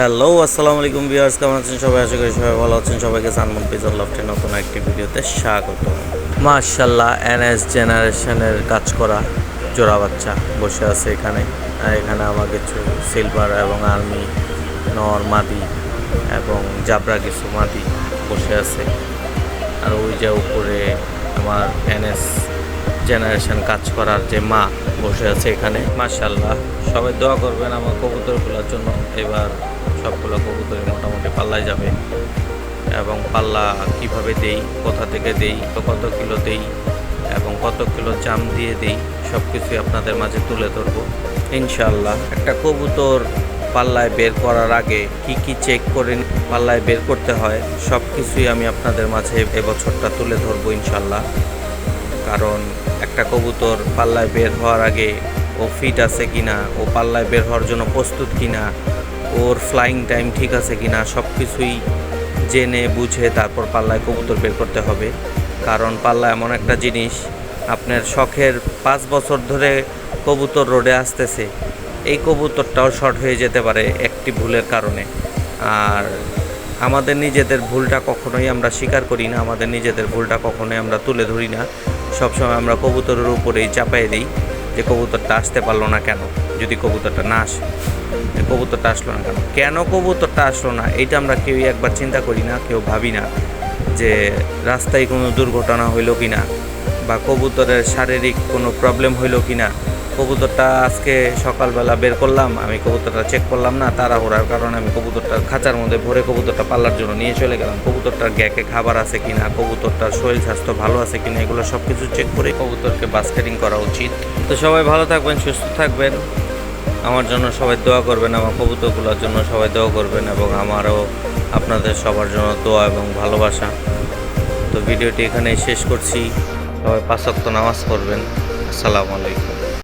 Hello আসসালামু আলাইকুম viewers, কেমন আছেন সবাই? আশা করি সবাই ভালো আছেন। সবাইকে সানমন পিজার লফটের নতুন একটি ভিডিওতে স্বাগত। মার্শাল্লাহ এনএস জেনারেশনের কাজ করা জোড়া বাচ্চা বসে আছে এখানে। এখানে আমার কিছু সিলভার এবং আর্মি, নর, মাদি এবং জাবরা কিছু মাদি বসে আছে। আর ওই যে উপরে আমার এনএস জেনারেশন কাজ করার যে মা বসে আছে এখানে। মার্শাল্লাহ সবাই দোয়া করবেন আমার কবুতরগুলোর জন্য। এবার সবগুলো কবুতরই মোটামুটি পাল্লায় যাবে। এবং পাল্লা কীভাবে দেই, কোথা থেকে দেই কত কিলো দেই, এবং কত কিলো জাম দিয়ে দেই সব কিছুই আপনাদের মাঝে তুলে ধরবো। ইনশাল্লাহ একটা কবুতর পাল্লায় বের করার আগে কি কি চেক করে পাল্লায় বের করতে হয় সব কিছুই আমি আপনাদের মাঝে এবছরটা তুলে ধরবো ইনশাল্লাহ কারণ একটা কবুতর পাল্লায় বের হওয়ার আগে ও ফিট আছে কিনা, ও পাল্লায় বের হওয়ার জন্য প্রস্তুত কিনা, ওর ফ্লাইং টাইম ঠিক আছে কিনা সব কিছুই জেনে, বুঝে তারপর পাল্লায় কবুতর বের করতে হবে। কারণ পাল্লা এমন একটা জিনিস, আপনার শখের পাঁচ বছর ধরে কবুতর রোডে আসতেছে, এই কবুতরটাও শর্ট হয়ে যেতে পারে একটি ভুলের কারণে। আর আমাদের নিজেদের ভুলটা কখনোই আমরা স্বীকার করি না, আমাদের নিজেদের ভুলটা কখনোই আমরা তুলে ধরি না। সবসময় আমরা কবুতরের উপরেই চাপাই দিই যে কবুতরটা আসতে পারল না কেন? যদি কবুতরটা না আসে কবুতরটা আসলো না কেন? কেন কবুতরটা আসলো না? এটা আমরা কেউই একবার চিন্তা করি না, কেউ ভাবি না যে রাস্তায় কোনো দুর্ঘটনা হইল কি না বা কবুতরের শারীরিক কোনো প্রবলেম হইল কি না কবুতরটা আজকে সকালবেলা বের করলাম, আমি কবুতরটা চেক করলাম না, তাড়াহুড়ার কারণে আমি কবুতরটা খাঁচার মধ্যে ভরে কবুতরটা পাল্লার জন্য নিয়ে চলে গেলাম। কবুতরটার গ্যাকে খাবার আছে কিনা, কবুতরটার শরীর স্বাস্থ্য ভালো আছে কিনা, এগুলো সব কিছু চেক করে কবুতরকে বাস্কেটিং করা উচিত। তো সবাই ভালো থাকবেন, সুস্থ থাকবেন। আমার জন্য সবাই দোয়া করবেন, আমার কবুতরগুলোর জন্য সবাই দোয়া করবেন এবং আমারও আপনাদের সবার জন্য দোয়া এবং ভালোবাসা। তো ভিডিওটি এখানেই শেষ করছি। সবাই পাঁচক্ত নামাজ পড়বেন। আসসালামু আলাইকুম।